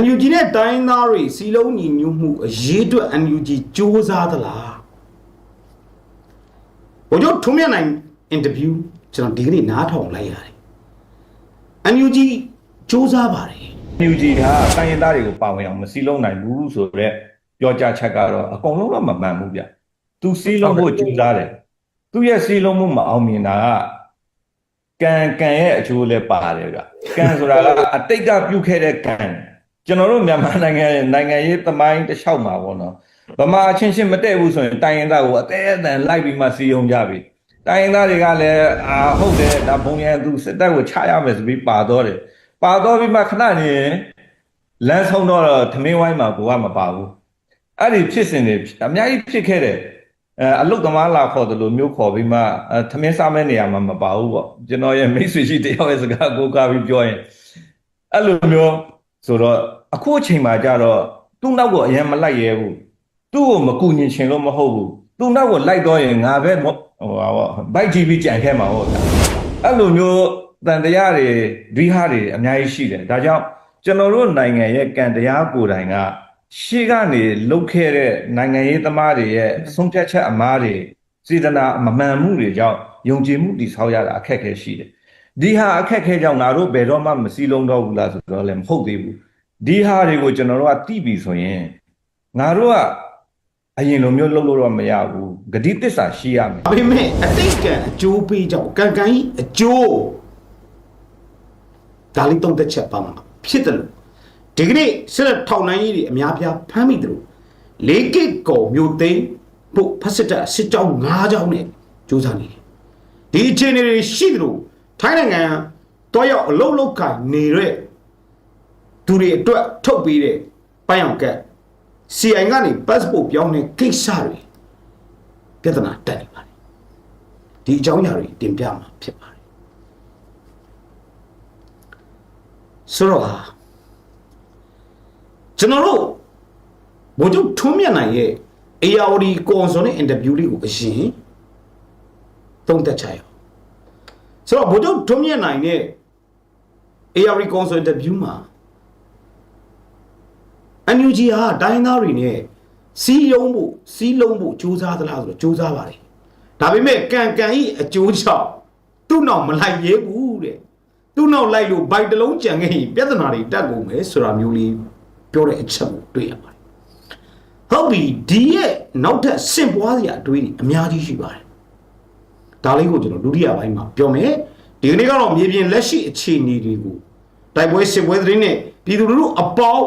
NUG နဲ့တိုင်းသားတွေစီလုံးညီညွတ်မှုအရေးအတွက် NUG စူးစမ်းသလားဘို့တို့ထုံးမြတ်နိုင်အင်တာဗျူးကျွန်တော်ဒီကနေ့နားထောင်လိုက်ရတယ် NUG စူးစမ်းပါတယ် NUG ကတိုင်းရင်းသားတွေကိုပါဝင်အောင်မစည်းလုံးနိုင်ဘူးဆိုတော့ပြောကြားချက်ကတော့အကုန်လုံးတော့မမှန်ဘူးဗျ။ तू စည်းလုံးဖို့ကြိုးစားတယ်။ तू ရဲ့စည်းလုံးမှုမအောင်မြင်တာကကံကံရဲ့အကျိုးလည်းပါတယ်ဗျ။ကံဆိုတာကအတိတ်ကပြုခဲ့တဲ့ကံ ကျွန်တော်တို့မြန်မာနိုင်ငံရဲ့နိုင်ငံရေးသမိုင်းတစ်လျှောက်မှာပေါ့နော်။ဗမာအချင်းချင်းမတည့်ဘူးဆိုရင်တိုင်းရင်းသားကိုအသေးအတန်လိုက်ပြီးမှစီယုံကြပြီ။တိုင်းရင်းသားတွေကလည်းအာဟုတ်တယ်ဒါဘုံရန်သူစစ်တပ်ကိုချရမယ်ဆိုပြီးပါတော့တယ်။ပါတော့ပြီးမှခဏနေရင်လမ်းဆုံးတော့ထမင်းဝိုင်းမှာကိုကမပါဘူးအဲ့ဒီဖြစ်စဉ်တွေအများကြီးဖြစ်ခဲ့တယ်အဲအလုတ်သမားလာခေါ်တယ်လို့မျိုးခေါ်ပြီးမှအဲထမင်းစားမဲ့နေရာမှာမပါဘူးပေါ့ကျွန်တော်ရဲ့မိတ်ဆွေရှိတယောက်ရဲ့စကားကိုကားပြီးပြောရင်အဲ့လိုမျိုး ဆိုတော့အခုအချိန်မှာကြတော့သူ့နောက်ကိုအရင်မလိုက်ရဲဘူးသူ့ကိုမကူညင်ချင်လို့မဟုတ်ဘူးသူ့နောက်ကိုလိုက်တော့ရင်ငါပဲဟိုဟာပေါ့ဘိုက်ကြီးပြီးကြံခဲ့မှာဟုတ်လားအဲ့လိုမျိုးတန်တရားတွေဒွိဟာတွေအများကြီးရှိတယ်ဒါကြောင့်ကျွန်တော်တို့နိုင်ငံရဲ့ကံတရားကိုယ်တိုင်ကရှေ့ကနေလုတ်ခဲ့တဲ့နိုင်ငံရေးသမားတွေရဲ့ဆုံးဖြတ်ချက်အမားတွေစေတနာမမှန်မှုတွေကြောင့်ယုံကြည်မှုတည်ဆောက်ရတာအခက်အခဲရှိတယ်။ ဒီဟာအခက်အခဲကြောင့်ငါတို့ဘယ်တော့မှမစည်းလုံးတော့ဘူးလားဆိုတော့လည်းမဟုတ်သေးဘူး။ဒီဟာတွေကိုကျွန်တော်တို့ကသိပြီဆိုရင်ငါတို့ကအရင်လိုမျိုးလုပ်လို့တော့မရဘူး။ဂတိတစ္ဆာရှိရမယ်ဒါပေမဲ့အတိတ်ကံအကျိုးပေးကြောင့်ကံကံကြီးအကျိုးဒါလေးသုံးသက်ချက်ပါမှာဖြစ်တယ်လို့ဒီကနေ့ဆက်လက်ထောက်နိုင်ကြီးတွေအများပြားဖမ်းမိတယ်လို့လေးကစ်ကောမျိုးသိန်းဖို့ဖက်စစ်တပ်စစ်ကြောင်း၅ကြောင်းနဲ့စူးစမ်းနေတယ်ဒီအခြေအနေတွေရှိတယ်လို့ ထိုင်းနိုင်ငံတော့ရောက်အလုံးလုံးကန်နေတဲ့သူတွေအတွက်ထုတ်ပေးတဲ့ပိုင်းအောင်ကက် CI ကနေ passport ပြောင်းတဲ့ကိစ္စတွေပြဿနာတက်နေပါတယ်ဒီအကြောင်းအရာတွေတင်ပြမှာဖြစ်ပါတယ်ဆိုတော့ဟာကျွန်တော်တို့ဘို့ချုပ်ထွန်းမြတ်နိုင်ရဲ့ ARD ကွန်ဆိုနဲ့အင်တာဗျူးလေးကိုအရင်သုံးသက်ချရအောင် ဆိုတော့ဘို့ချုပ်ထွန်းမြတ်နိုင်ရဲ့ ARD ကွန်ဆိုအင်တာဗျူးမှာ NUG ဟာတိုင်းသားတွေနဲ့စီးလုံးဖို့စီးလုံးဖို့စူးစမ်းသလားဆိုတော့စူးစမ်းပါတယ်ဒါပေမဲ့ကံကံဤအကျိုးကြောင့်သူ့နောက်မလိုက်ရဲဘူးတဲ့သူ့နောက်လိုက်လို့ဘိုက်တစ်လုံးကြံခဲ့ရင်ပြဿနာတွေတက်ကုန်မယ်ဆိုတာမျိုးလေးပြောတဲ့အချက်ကိုတွေ့ရပါတယ်ဟုတ်ပြီဒီရဲ့နောက်ထပ်စင်ပွားစရာအတွေးတွေအများကြီးရှိပါတယ် ဒါလေးကိုကျွန်တော်ဒုတိယပိုင်းမှာပြောမယ်ဒီကနေ့ကတော့မြေပြင်လက်ရှိအခြေအနေတွေကိုတိုက်ပွဲစစ်ပွဲသတင်းနဲ့ပြည်သူလူထုအပေါင်း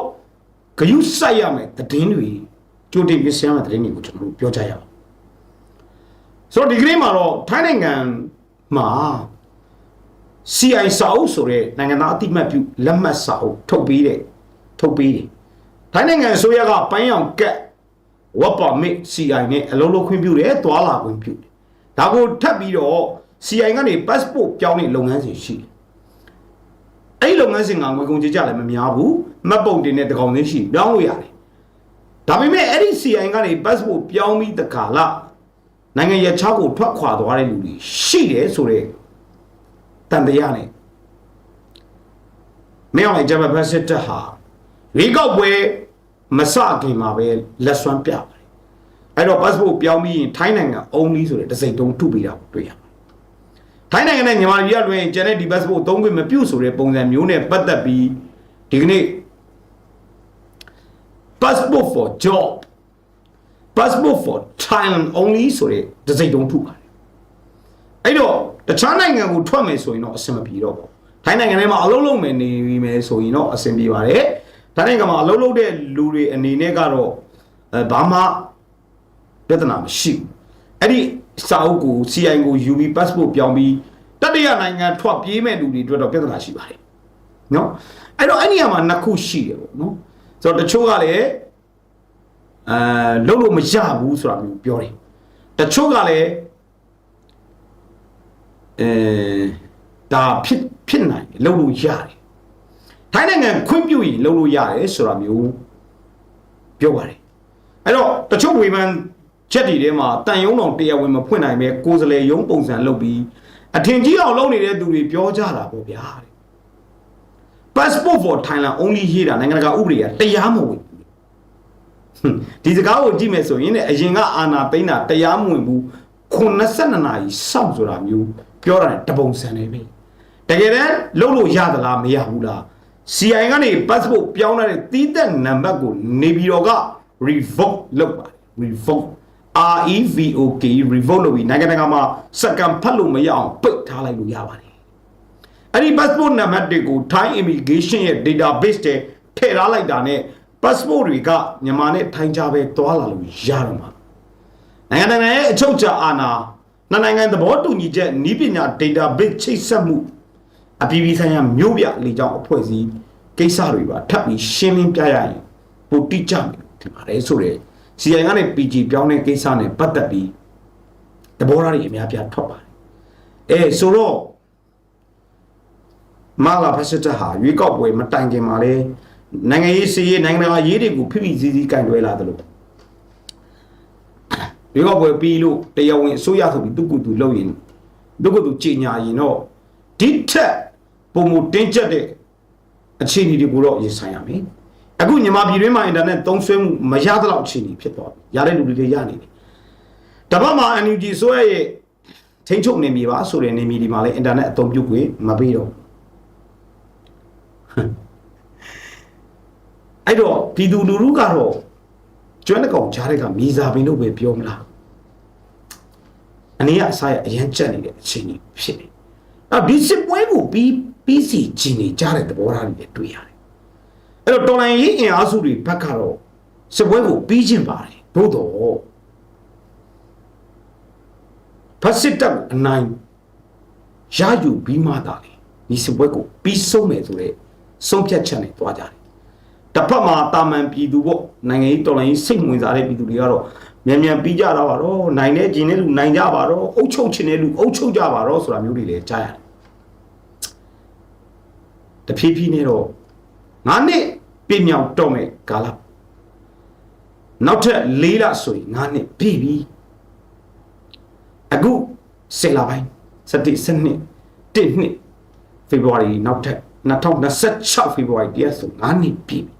ဂယုစိုက်ရမယ်သတင်းတွေကြိုတင်ပြင်ဆင်ရမယ်သတင်းတွေကိုကျွန်တော်တို့ပြောကြရအောင်ဆိုတော့ဒီကနေ့မှာတော့ထိုင်းနိုင်ငံမှာ CI စာအုပ်ဆိုတဲ့နိုင်ငံသားအတိမတ်ပြုလက်မှတ်စာအုပ်ထုတ်ပေးတဲ့ထုတ်ပေးတယ်ထိုင်းနိုင်ငံအစိုးရကပန်းရောင်ကက်ဝတ်ပါမစ် CI နဲ့အလုံးလုံးခွင့်ပြုတယ်သွာလာခွင့်ပြုတယ် ဒါကိုထပ်ပြီးတော့ CI ကနေ passport ပြောင်းတဲ့လုပ်ငန်းစဉ်ရှိတယ်အဲ့ဒီလုပ်ငန်းစဉ်ကငွေကုန်ကြေးကြလည်းမများဘူးမှတ်ပုံတင်တဲ့တကောင်လေးရှိပြောင်းလို့ရတယ်ဒါပေမဲ့အဲ့ဒီ CI ကနေ passport ပြောင်းပြီးတခါလာနိုင်ငံရခြားကိုထွက်ခွာသွားတဲ့လူတွေရှိတယ်ဆိုတော့တန်တရားနဲ့မင်းအောင်လိုက်ဂျပန်ဖက်စစ်တပ်ဟာရေကောက်ပွဲမစခင်မှာပဲလက်စွမ်းပြပါတယ် အဲ့တော့ passport ပြောင်းပြီးရင်ထိုင်းနိုင်ငံ only ဆိုတဲ့တစိမ့်တုံးထုပေးတာကိုတွေ့ရပါတယ်ထိုင်းနိုင်ငံနဲ့မြန်မာပြည်ကလွှဲရင်ကျန်တဲ့ဒီ passport သုံးခွင့်မပြုဆိုတဲ့ပုံစံမျိုးနဲ့ပတ်သက်ပြီးဒီကနေ့ passport for job passport for Thailand only ဆိုတဲ့တစိမ့်တုံးထုပါတယ်အဲ့တော့တခြားနိုင်ငံကိုထွက်မယ်ဆိုရင်တော့အဆင်မပြေတော့ဘူးထိုင်းနိုင်ငံထဲမှာအလုပ်လုပ်မယ်နေမယ်ဆိုရင်တော့အဆင်ပြေပါတယ်ထိုင်းနိုင်ငံမှာအလုပ်လုပ်တဲ့လူတွေအနေနဲ့ကတော့အဲဘာမှ ပြဿနာမရှိဘူးအဲ့ဒီစာအုပ်ကို CI ကို UB passport ပြောင်းပြီးတတိယနိုင်ငံထွက်ပြေးမဲ့လူတွေအတွက်တော့ပြဿနာရှိပါတယ်နော်အဲ့တော့အဲ့ဒီနေရာမှာနှစ်ခုရှိတယ်ပေါ့နော်ဆိုတော့တချို့ကလည်းအဲလုပ်လို့မရဘူးဆိုတာမျိုးပြောတယ်တချို့ကလည်းအဲဒါဖြစ်ဖြစ်နိုင်တယ်လုပ်လို့ရတယ်ထိုင်းနိုင်ငံခွင့်ပြုရင်လုပ်လို့ရတယ်ဆိုတာမျိုးပြောပါတယ်အဲ့တော့တချို့ဝေဖန် ချက်တွေထဲမှာတန်ယုံတော်တရားဝင်မဖွင့်နိုင်ပဲကိုယ်စလေယုံပုံစံလုပ်ပြီးအထင်ကြီးအောင်လုပ်နေတဲ့သူတွေပြောကြတာပေါ့ဗျာတဲ့ passport for Thailand only ရေးတာနိုင်ငံတကာဥပဒေကတရားမဝင်ဘူးဟွန်းဒီစကားကိုကြည့်မယ်ဆိုရင်လည်းအရင်ကအာဏာသိမ်းတာတရားမဝင်ဘူး82နာရီစောင့်ဆိုတာမျိုးပြောတာနဲ့တပုံစံနေပြီတကယ်တမ်းလုံးလို့ရသလားမရဘူးလား CI ကနေ passport ပြောင်းလာတဲ့တီးသက်နံပါတ်ကိုနေပြည်တော်က revoke လုပ်ပါတယ် revoke R E V O K revoke လုပ်ပြီးနိုင်ငံတကာမှာစက္ကန့်ဖတ်လို့မရအောင်ပိတ်ထားလိုက်လို့ရပါတယ်အဲ့ဒီ passport နံပါတ်တွေကို Thai immigration ရဲ့ database ထဲထည့်ထားလိုက်တာနဲ့ passport တွေကမြန်မာနဲ့ထိုင်းကြပဲတွာလာလို့ရတော့မှာနိုင်ငံတကာရဲ့အချုပ်အခြာအာဏာနှစ်နိုင်ငံသဘောတူညီချက်ဤပညာ database ချိတ်ဆက်မှုအပြည်ပြည်ဆိုင်ရာမြို့ပြလေကြောင်းအဖွဲ့အစည်းကိစ္စတွေပါထပ်ပြီးရှင်းလင်းပြရရင်ပိုတိကျမယ်ထင်ပါတယ်ဆိုတော့ CI ကနေ PG ပြောင်းတဲ့ကိစ္စနဲ့ပတ်သက်ပြီးသဘောထားတွေအများပြားထွက်ပါတယ်အဲဆိုတော့မာလာဖက်စစ်တပ်ဟာရွေးကောက်ပွဲမတိုင်ခင်မှာလဲနိုင်ငံရေးစီးရေးနိုင်ငံတကာရေးတွေကိုဖိဖိစည်းစည်းကင်တွဲလာတယ်လို့ရွေးကောက်ပွဲပြီးလို့တရားဝင်အစိုးရဆိုပြီးသူကသူလုပ်ရင်သူကသူကြေညာရင်တော့ဒီထက်ပုံမတင်းကျပ်တဲ့အခြေအနေတွေကိုတော့ရင်ဆိုင်ရမယ် အခုမြန်မာပြည်တွင်းမှာအင်တာနက်သုံးစွဲမှုမရတဲ့လောက်အခြေအနေဖြစ်သွားပြီရတဲ့လူတွေလည်းရနေတယ်တပတ်မှာ NUG ဆိုရရဲ့ထိန်းချုပ်နေပြီပါဆိုတဲ့နေမီဒီမှာလည်းအင်တာနက်အသုံးပြုခွင့်မပေးတော့အဲ့တော့ပြည်သူလူထုကတော့ကျွမ်းတကောင်ကြားတဲ့ကမြေစာပင်လို့ပဲပြောမလားအနေကအစားရအရန်ကြက်နေတဲ့အခြေအနေဖြစ်နေအဲ့ဒီစစ်ပွဲကိုပြီးပြီးစီဂျင်းနေကြတဲ့သဘောထားတွေလည်းတွေ့ရတယ် အဲ့တော့တော်လိုင်းရေးအင်အားစုတွေဘက်ကတော့စစ်ပွဲကိုပြီးချင်းပါတယ်သို့တော့ဖက်စစ်တပ်အနိုင်ရယူပြီးမှသာလေဒီစစ်ပွဲကိုပြီးဆုံးမယ်ဆိုတဲ့ဆုံးဖြတ်ချက်နဲ့တွားကြတယ်တစ်ဖက်မှာတာမန်ပြည်သူပေါ့နိုင်ငံရေးတော်လိုင်းရေးစိတ်ဝင်စားတဲ့ပြည်သူတွေကတော့မြန်မြန်ပြီးကြတော့ပါတော့နိုင်တဲ့ဂျင်းတဲ့လူနိုင်ကြပါတော့အုပ်ချုပ်ချင်တဲ့လူအုပ်ချုပ်ကြပါတော့ဆိုတာမျိုးတွေလည်းကြားရတယ်တဖြည်းဖြည်းနဲ့တော့ ငါနှစ်ပြည့်မြောက်တော့မဲ့ကာလနောက်ထပ်၄လဆိုရင်ငါနှစ်ပြည့်ပြီအခုဆယ်လပိုင်းစတိစနစ်တစ်နှစ်ဖေဖော်ဝါရီနောက်ထပ်2026ဖေဖော်ဝါရီတရက်ဆိုငါနှစ်ပြည့်ပြီ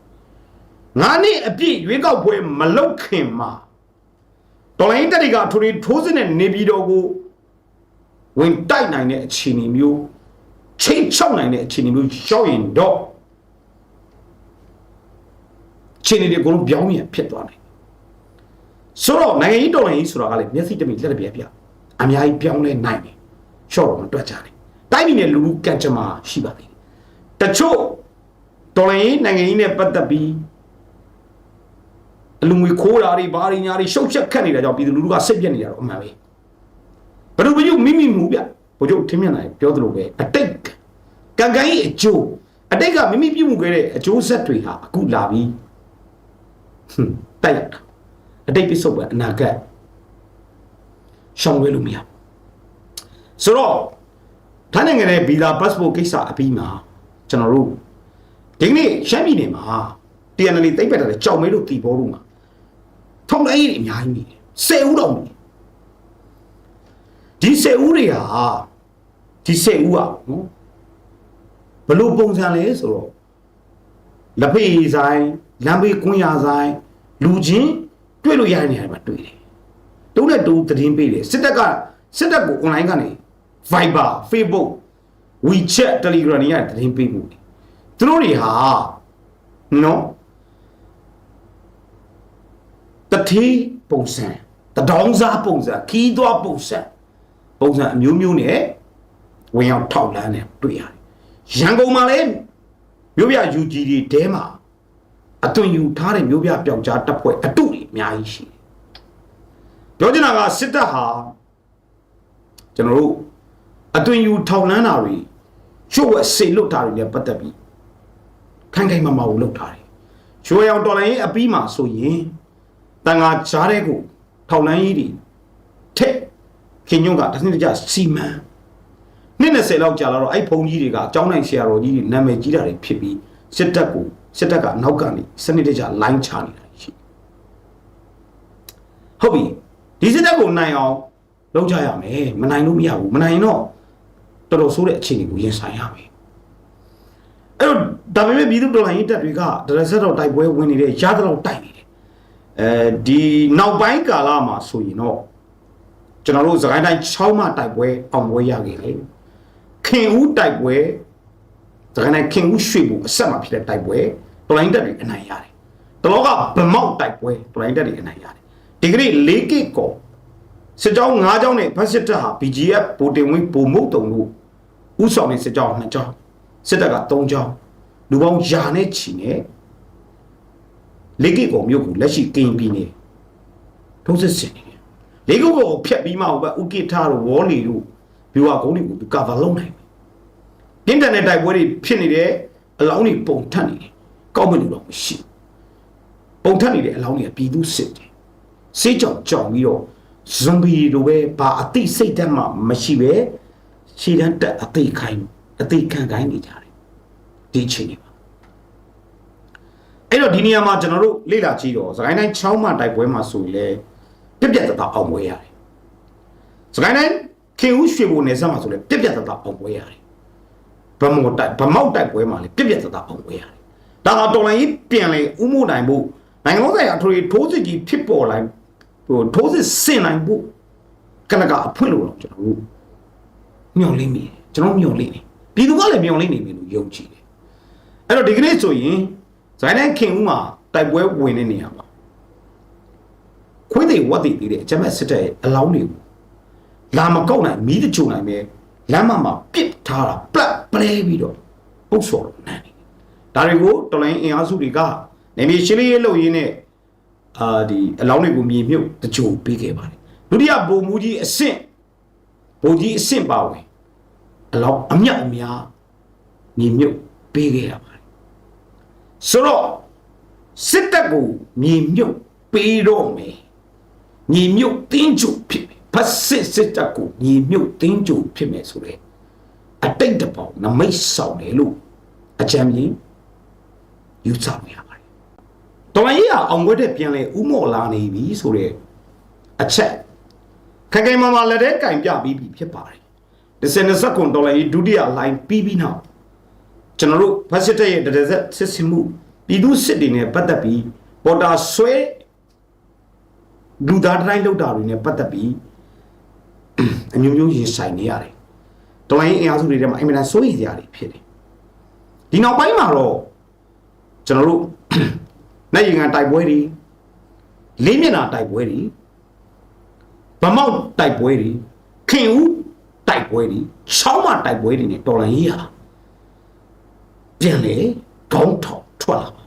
ငါနှစ်အပြည့်ရွေးကောက်ပွဲမလုပ်ခင်မှာတော်လိုင်းတက်တွေကထူထူထိုးစတဲ့နေပြည်တော်ကိုဝင်တိုက်နိုင်တဲ့အခြေအနေမျိုးချိန်ချောက်နိုင်တဲ့အခြေအနေမျိုးရောက်ရင်တော့အ ခြေအနေတွေအကုန်လုံးပြောင်းပြန်ဖြစ်သွားတယ်ဆိုတော့နိုင်ငံရေးတော်လှန်ရေးဆိုတာကလည်းမျက်စိတမိလက်တပြက်ပြအများကြီးပြောင်းလဲနိုင်တယ်ရှော့တော့မတွက်ကြနဲ့တိုင်းပြည်နဲ့လူလူကံကြမ္မာရှိပါသေးတယ်တချို့တော်လှန်ရေးနိုင်ငံရေးနဲ့ပတ်သက်ပြီးအလူငွေခိုးတာတွေဘာတွေညာတွေရှုပ်ချက်ခတ်နေတာကြောင့်ပြည်သူလူထုကစိတ်ပြက်နေတာတော့အမှန်ပဲဘယ်လိုပဲယူမိမိမူဗျဘိုလ်ချုပ်ထင်းမြတ်နိုင်ပြောသလိုပဲအတိတ်ကံကံကြီးအကျိုးအတိတ်ကမိမိပြုမှုခဲ့တဲ့အကျိုးဆက်တွေဟာအခုလာပြီး ဟွန်းတိုက်ရတာအတိတ်ပြစ္ဆုတ်ပဲအနာဂတ်ရှောင်လွဲလို့မရဘူးဆိုတော့ထိုင်းနိုင်ငံရဲ့ဗီဇာ passport ကိစ္စအပြီးမှာကျွန်တော်တို့ဒီကနေ့ရှမ်းပြည်နယ်မှာ TNL တိတ်ပက်တာလေကြောက်မဲလို့တီဘောလို့မှာထုံလိုက်ကြီးအများကြီးနေတယ်ဆယ်ဦးတော့နေဒီဆယ်ဦးတွေဟာဒီဆယ်ဦးอ่ะနော်ဘလို့ပုံစံလဲဆိုတော့လက်ဖေးဆိုင် လမ်းဘေးကွန်းရဆိုင်လူချင်းတွေ့လို့ရတဲ့နေရာတွေမှာတွေ့တယ်တုံးနဲ့တူသတင်းပေးတယ်စစ်တပ်ကစစ်တပ်ကို online ကနေ Viber Facebook WeChat Telegram တွေရသတင်းပေးမှုတယ်သူတို့တွေဟာနော်တတိပုံစံတဒေါင်းစားပုံစံခီးသွားပုံစံပုံစံအမျိုးမျိုးနဲ့ဝင်ရောက်ထောက်လန်းနေတွေ့ရတယ်ရန်ကုန်မှာလည်းမြို့ပြ UG တွေတဲမှာ အသွင်ယူထားတဲ့မြို့ပြပျောက်ကြားတပ်ဖွဲ့အတုတွေအများကြီးရှိတယ်ပြောချင်တာကစစ်တပ်ဟာကျွန်တော်တို့အသွင်ယူထောက်လန်းတာတွေရွှတ်ဝက်စေလွတ်တာတွေလည်းပတ်သက်ပြီးခိုင်ခိုင်မာမာကိုလုပ်ထားတယ်ရွှေရောင်တော်လိုင်းရေးအပြီးမှာဆိုရင်တန်ငါကြားတဲ့ကိုထောက်လန်းရေးတွေထက်ခင်ညွန့်ကတစ်နှစ်တကြစီမံနှစ်20လောက်ကြာလာတော့အဲ့ဖုန်ကြီးတွေကအကြောင်းနိုင်ဆရာတော်ကြီးတွေနာမည်ကြီးတာတွေဖြစ်ပြီးစစ်တပ်ကို စစ်တပ်ကနောက်ကနေစနစ်တကျလိုင်းချနေတာရှိဟုတ်ပြီဒီစစ်တပ်ကိုနိုင်အောင်လုပ်ကြရမယ်မနိုင်လို့မရဘူးမနိုင်ရင်တော့တော်တော်ဆိုးတဲ့အခြေအနေကိုရင်ဆိုင်ရမယ်အဲ့တော့ဒါပေမဲ့ပြည်သူတော်လှန်ရေးတပ်တွေကဒရဆက်တော့တိုက်ပွဲဝင်နေတဲ့ရသလောက်တိုက်နေတယ်အဲဒီနောက်ပိုင်းကာလမှာဆိုရင်တော့ကျွန်တော်တို့စကိုင်းတိုင်း6မှတိုက်ပွဲအောင်ပွဲရခဲ့တယ်ခင်ဦးတိုက်ပွဲစကိုင်းတိုင်းခင်ဦးရွှေဘူးအဆက်မှာဖြစ်တဲ့တိုက်ပွဲ တော်လှန်ရေးတပ်တွေအနိုင်ရတယ်တလောကဗမောက်တိုက်ပွဲတော်လှန်ရေးတပ်တွေအနိုင်ရတယ်ဒီကနေ့၄ကစ်ကောစစ်ကြောင်း၅ကြောင်းနဲ့ဖက်စစ်တပ်ဟာ BGF ဗိုလ်တင်ဝင်းဗိုလ်မုတ်တုံတို့ဥဆောင်တဲ့စစ်ကြောင်း၂ကြောင်းစစ်တပ်က၃ကြောင်းလူပေါင်းယာနဲ့ချီနဲ့၄ကစ်ကောမြို့ကိုလက်ရှိကင်ပြည်နေထုံးစစ်ဆင်နေတယ်၄ကုတ်ကိုဖျက်ပြီးမှဟိုဘက်ဥကိထားတို့ဝေါ်လီတို့ဘီဝါကုန်းတွေကိုသူကာဗာလုံးနိုင်တယ်အင်တာနက်တိုက်ပွဲတွေဖြစ်နေတယ်အလောင်းတွေပုံထပ်နေတယ် ကောက်မလို့တော့မရှိဘူးပုံထပ်နေတဲ့အလောင်းတွေကပြည်သူစစ်တယ်စေးကြောင်ကြောင်ပြီးတော့ဇွန်ဘီလိုပဲဘာအသိစိတ်ဓာတ်မှမရှိပဲခြေတန်းတက်အသိခိုင်းအသိခံခိုင်းနေကြတယ်ဒီအချိန်တွေမှာအဲ့တော့ဒီနေရာမှာကျွန်တော်တို့လေ့လာကြည့်တော့စကိုင်းတိုင်း6မှတိုက်ပွဲမှာဆိုရင်လေပြက်ပြက်တသားအောင်ပွဲရတယ်စကိုင်းတိုင်းခင်ဦးရွှေဘုံနယ်ဆက်မှာဆိုလေပြက်ပြက်တသားအောင်ပွဲရတယ်ဗမောတိုက်ဗမောက်တိုက်ပွဲမှာလေပြက်ပြက်သက်သက်အောင်ပွဲရတယ်။ ဒါကတော်လိုင်းကြီးပြန်လေဥမှုနိုင်ဖို့နိုင်ငံလုံးဆိုင်ရာအထွေထိုးစစ်ကြီးဖြစ်ပေါ်လာဟိုထိုးစစ်ဆင်နိုင်ဖို့ကနကအဖွင့်လို့တော့ကျွန်တော်တို့မျော်လင့်မိတယ်ကျွန်တော်မျှော်လင့်နေပြည်သူကလည်းမျှော်လင့်နေပြီလို့ယုံကြည်တယ်။အဲ့တော့ဒီကနေ့ဆိုရင်ဇိုင်းတိုင်းခင်ဦးမှာတိုက်ပွဲဝင်နေနေရပါခွေးတွေဝတ်တွေပြီးတဲ့အကြမ်းဖက်စစ်တပ်ရဲ့အလောင်းတွေကိုလာမကောက်နိုင်မီးတချို့နိုင်ပဲလမ်းမမှာပစ်ထားတာပလက်ပလဲပြီးတော့ပုတ်စော်လို့နန်းနေ ဒါတွေကိုတော်လိုင်းအင်အားစုတွေကနေမြေရှင်းလေးလုပ်ရင်းနဲ့အာဒီအလောင်းတွေကိုမြေမြုပ်တချို့ပေးခဲ့ပါတယ်ဒုတိယဘုံမူကြီးအဆင့်ဘုံကြီးအဆင့်ပါဝင်အလောင်းအမြတ်အများမြေမြုပ်ပေးခဲ့ရပါတယ်ဆိုတော့စစ်တပ်ကိုမြေမြုပ်ပေးတော့မယ်ညီမြုပ်တင်းကျုပ်ဖြစ်မယ်ဖတ်စစ်စစ်တပ်ကိုညီမြုပ်တင်းကျုပ်ဖြစ်မယ်ဆိုတဲ့အတိတ်တပေါင်းနမိတ်ဆောင်တယ်လို့အကြံမြင် ယူဆရပါတယ်တော်မကြီးကအောင်ခွက်တဲ့ပြန်လဲဥမော်လာနေပြီဆိုတဲ့အချက်ခိုင်ခိုင်မာမာလက်ထဲကင်ပြပြီးပြီဖြစ်ပါတယ်ဒီစနေစကွန်ဒေါ်လာကြီးဒုတိယလိုင်းပြီးပြီးနောက်ကျွန်တော်တို့ဖတ်စစ်တဲ့ရဲ့တရဇက်စစ်စင်မှုပြည်သူစစ်တွေနဲ့ပတ်သက်ပြီးပေါ်တာဆွဲလူသားတိုင်းလောက်တာတွေနဲ့ပတ်သက်ပြီးအမျိုးမျိုးရင်ဆိုင်နေရတယ်။တော်လိုင်းအင်အားစုတွေထဲမှာအင်မတန်စိုးရိမ်စရာတွေဖြစ်တယ်။ဒီနောက်ပိုင်းမှာတော့ ကျွန်တော်တို့နိုင်ရင်ကတိုက်ပွဲတွေလေးမျက်နှာတိုက်ပွဲတွေဗမောက်တိုက်ပွဲတွေခင်ဦးတိုက်ပွဲတွေချောင်းမတိုက်ပွဲတွေနဲ့တော်လိုင်းရေးဟာပြန်လေခေါင်းထောင်ထွက်လာပါ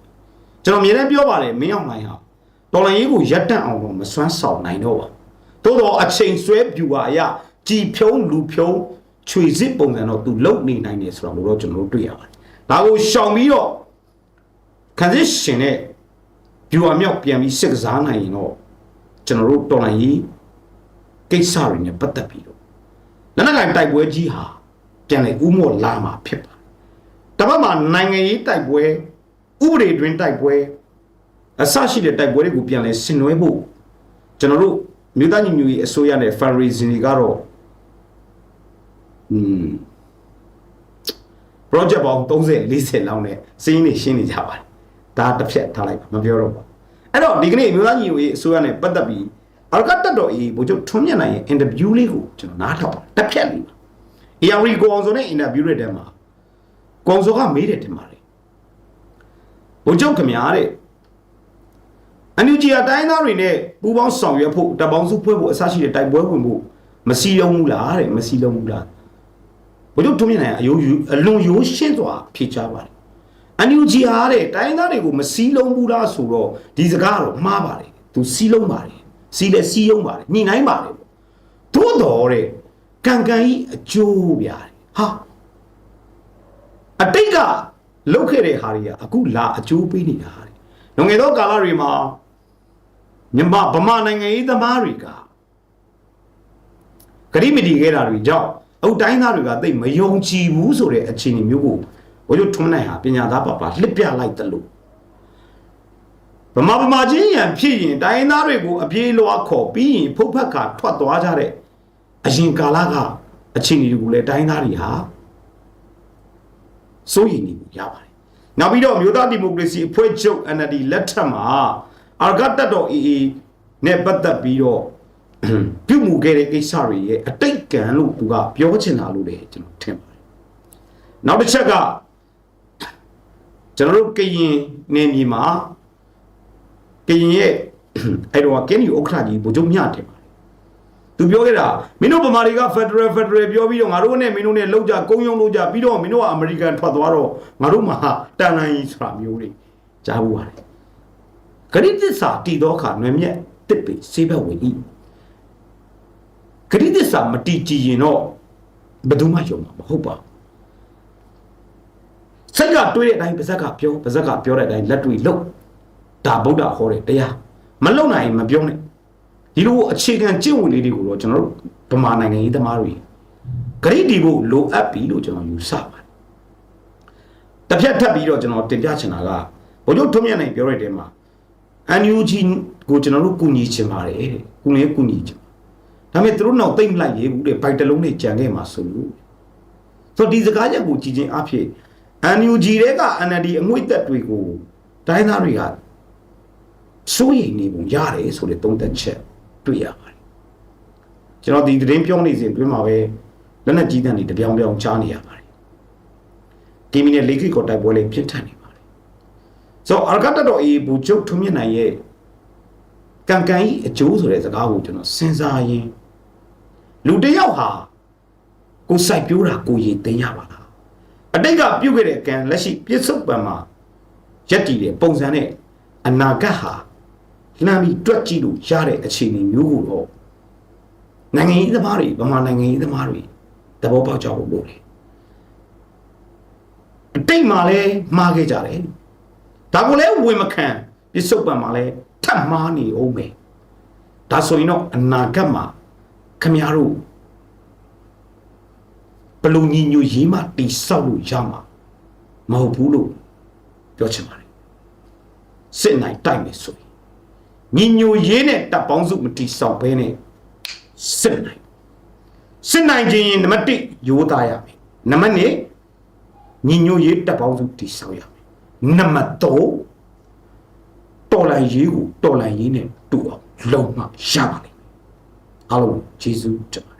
ကျွန်တော်အမြဲတမ်းပြောပါတယ်မင်းအောင်နိုင်ဟာတော်လိုင်းရေးကိုရပ်တန့်အောင်တော့မစွမ်းဆောင်နိုင်တော့ပါသို့တော့အချိန်ဆွဲပြူပါအရာကြည်ဖြုံးလူဖြုံးခြွေစစ်ပုံစံတော့သူလုံနေနိုင်တယ်ဆိုတော့လို့တော့ကျွန်တော်တို့တွေ့ရပါတယ်ဒါကိုရှောင်ပြီးတော့ ခန်းစစ်ရှင်နဲ့ပြူအမြောက်ပြန်ပြီးစစ်ကစားနိုင်ရင်တော့ကျွန်တော်တို့တော်လိုင်းရေးကိစ္စတွေနဲ့ပတ်သက်ပြီးတော့လက်နက်ကင်တိုက်ပွဲကြီးဟာပြန်လေဥမော့လာမှာဖြစ်ပါတယ်တပတ်မှာနိုင်ငံရေးတိုက်ပွဲဥပဒေတွင်တိုက်ပွဲအဆရှိတဲ့တိုက်ပွဲတွေကိုပြန်လဲဆင်နွှဲဖို့ကျွန်တော်တို့မြို့သားညီညွတ်ရေးအစိုးရနဲ့ fundraising တွေကတော့อืม project ပေါင်း30 40လောက်နဲ့စီးရင်နေရှင်းနေကြပါတယ် ဒါတစ်ဖြတ်ထားလိုက်ပါမပြောတော့ပါအဲ့တော့ဒီကနေ့မြို့သားညီညွတ်ရေးအစိုးရနဲ့ပတ်သက်ပြီးအရကတ်တော်အေးဘို့ချုပ်ထွန်းမြတ်နိုင်ရဲ့ interview လေးကိုကျွန်တော်နားထောင်တစ်ဖြတ်လေးပါ ARI ကိုအောင်ဆိုတဲ့ interview တွေထဲမှာကိုအောင်ဆိုကမေးတယ်တင်ပါတယ်ဘို့ချုပ်ခင်ဗျာတဲ့အန်ယူဂျီအတိုင်းသားတွေနဲ့ပူးပေါင်းဆောင်ရွက်ဖို့တပ်ပေါင်းစုဖွဲ့ဖို့အစရှိတဲ့တိုက်ပွဲဝင်ဖို့မစီလုံးဘူးလားတဲ့မစီလုံးဘူးလားဘုတို့ထုံးမြင်နိုင်အယုံယူအလွန်ရိုးရှင်းစွာဖြေချပါတယ် အန်ယူဂျီအားတဲ့တိုင်းသားတွေကိုမစီလုံးဘူးလားဆိုတော့ဒီစကားတော့မှားပါတယ်သူစီလုံးပါတယ်စီလဲစီယုံပါတယ်ညှိနှိုင်းပါတယ်သို့တော်တဲ့ကံကံကြီးအကျိုးပြတယ်ဟာအတိတ်ကလုတ်ခဲ့တဲ့ဟာတွေကအခုလာအကျိုးပေးနေတာတဲ့လွန်ခဲ့သောကာလတွေမှာမြန်မာဗမာနိုင်ငံရေးသမားတွေကဂရိမတီခဲ့တာတွေကြောင့်အုတ်တိုင်းသားတွေကသိပ်မယုံကြည်ဘူးဆိုတဲ့အခြေအနေမျိုးကို ဘိုးချုပ်ထွန်းနိုင်ဟာပညာသားပပလှစ်ပြလိုက်တယ်လို့ဗမာဗမာချင်းရန်ဖြစ်ရင်တိုင်းသားတွေကိုအပြေးလွှားခေါ်ပြီးရင်ဖုတ်ဖက်ကထွက်သွားကြတဲ့အရင်ကာလကအခြေအနေတွေကိုလည်းတိုင်းသားတွေဟာစိုးရိမ်နေမှုရပါတယ်နောက်ပြီးတော့မြို့သားဒီမိုကရေစီအဖွဲ့ချုပ် NLD လက်ထက်မှာအာဂတ်တက်တော် AA နဲ့ပတ်သက်ပြီးတော့ပြုမှုခဲ့တဲ့ကိစ္စတွေရဲ့အတိတ်ကံလို့သူကပြောချင်တာလို့လည်းကျွန်တော်ထင်ပါတယ်နောက်တစ်ချက်က ကျွန်တော်တို့ကရင်နေမြေမှာကရင်ရဲ့အဲ့တော့ကင်းဒီဥက္ခရာကြီးဗိုလ်ချုပ်မြတ်တယ်ပါတယ်သူပြောခဲ့တာမင်းတို့ဗမာတွေက Federal Federal ပြောပြီးတော့ငါတို့နဲ့မင်းတို့နဲ့လောက်ကြကုန်းယုံလို့ကြပြီးတော့မင်းတို့ကအမေရိကန်ထွက်သွားတော့ငါတို့မှာတန်နိုင်ဆိုတာမျိုးတွေကြားဘူးပါတယ်ဂရိတ္တစာတည်သောအခါနွယ်မြက်တစ်ပိစေဘဝင်ဤဂရိတ္တစာမတည်ကြည်ရင်တော့ဘယ်သူမှယုံမှာမဟုတ်ပါဘူး စိတ်ကတွေးတဲ့အတိုင်းပါဇက်ကပြောပါဇက်ကပြောတဲ့အတိုင်းလက်တွေလှုပ်ဒါဗုဒ္ဓဟောတဲ့တရားမလုံနိုင်ရင်မပြောနဲ့ဒီလိုအခြေခံကျင့်ဝတ်လေးတွေကိုတော့ကျွန်တော်တို့ဗမာနိုင်ငံရေးသမားတွေဂရိတီဖို့လိုအပ်ပြီလို့ကျွန်တော်ယူဆပါတယ်တစ်ဖြတ်ထပ်ပြီးတော့ကျွန်တော်တင်ပြချင်တာကဘုရားထုံးမြတ်နိုင်ပြောရတဲ့မှာ NUG ကိုကျွန်တော်တို့ကူညီချင်ပါတယ်တဲ့ကူညီကူညီချင်ဒါပေမဲ့သူတို့တော့တိတ်မလိုက်ရေးဘူးတဲ့ဘိုက်တလုံးနဲ့ကြံခဲ့မှာဆိုလို့ဆိုတော့ဒီစကားချက်ကိုကြည်ချင်းအဖြစ် NUG တဲ့က NLD အငွေ့သက်တွေကိုတိုင်းသားတွေကစိုးရိမ်နေပုံရတယ်ဆိုတဲ့သုံးသက်ချက်တွေ့ရပါတယ်ကျွန်တော်ဒီသတင်းပြောနေစဉ်အတွင်းမှာပဲလက်နက်ကြီးတန်းတွေတပြောင်ပြောင်ချားနေရပါတယ်ကီမီနဲ့လေခိကောတိုက်ပွဲလေးပြင်းထန်နေပါတယ်ဆိုတော့အာဂတ်တော်အေးဘူချုပ်ထုံမြင့်နိုင်ရဲ့ကံကံဤအကျိုးဆိုတဲ့စကားကိုကျွန်တော်စဉ်းစားရင်လူတစ်ယောက်ဟာကိုယ်စိုက်ပြိုးတာကိုယ်ရည်သိမ်းရပါလား အတိတ်ကပြုတ်ခဲ့တဲ့ကံလက်ရှိပြစ္ဆုတ်ပံမှာရက်တည်တဲ့ပုံစံနဲ့အနာဂတ်ဟာလှမ်းပြီးတွက်ကြည့်လို့ရတဲ့အခြေအနေမျိုးကိုတော့နိုင်ငံရေးသမားတွေဗမာနိုင်ငံရေးသမားတွေသဘောပေါက်ကြဖို့လိုတယ်အတိတ်မှာလည်းမှားခဲ့ကြတယ်ဒါကိုလည်းဝင်မခံပြစ္ဆုတ်ပံမှာလည်းထပ်မှားနေအောင်ပဲဒါဆိုရင်တော့အနာဂတ်မှာခမရတို့ ဘလူညီညွတ်ရေးမှတိဆောက်လို့ရမှာမဟုတ်ဘူးလို့ပြောချင်ပါတယ်စစ်နိုင်တိုက်မယ်ဆိုရင်ညီညွတ်ရေးနဲ့တပ်ပေါင်းစုမတိဆောက်ဘဲနဲ့စစ်နိုင်စစ်နိုင်ခြင်းရင်နံပါတ်1ရိုးသားရမယ်နံပါတ်2ညီညွတ်ရေးတပ်ပေါင်းစုတိဆောက်ရမယ်နံပါတ်3တော်လိုင်းရေးကိုတော်လိုင်းရေးနဲ့တူအောင်လုံမှရပါလိမ့်မယ်အားလုံးကျေးဇူးတင်ပါတယ်